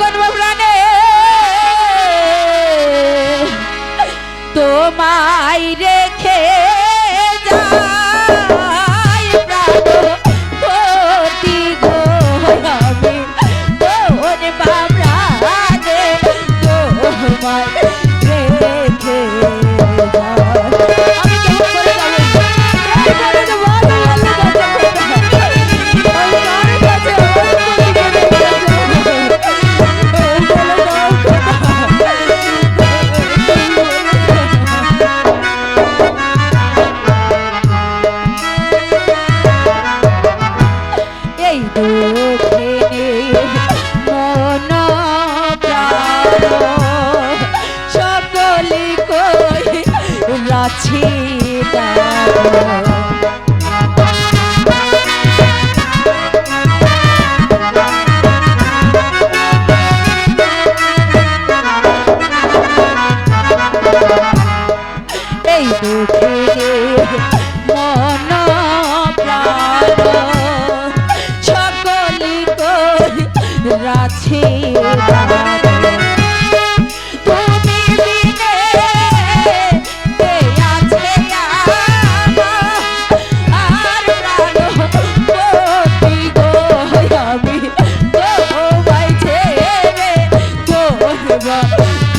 করব প্রাণে? তোমার কাছে এই দুঃখে মন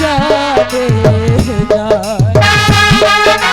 যাবে যায়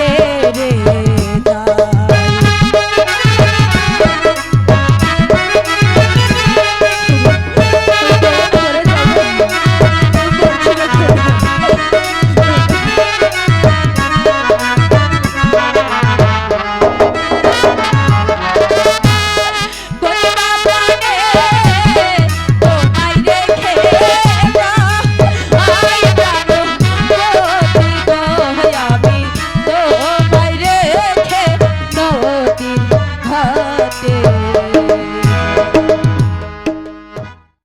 রে